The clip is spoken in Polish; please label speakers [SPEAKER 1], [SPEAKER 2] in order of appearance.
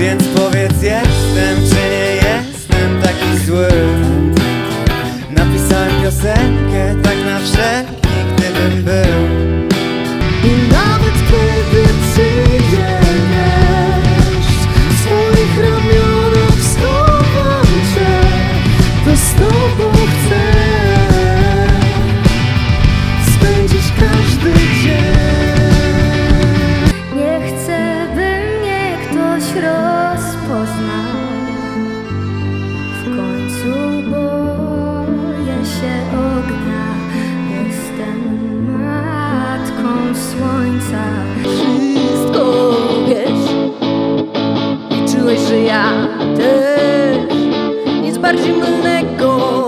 [SPEAKER 1] Więc powiedz jestem czy nie jestem taki zły? Napisałem piosenkę tak na wszelki gdybym był
[SPEAKER 2] rozpoznał W końcu boję się ognia. Jestem matką słońca. Wszystko wiesz. Czułeś, że ja też. Nic bardziej mylnego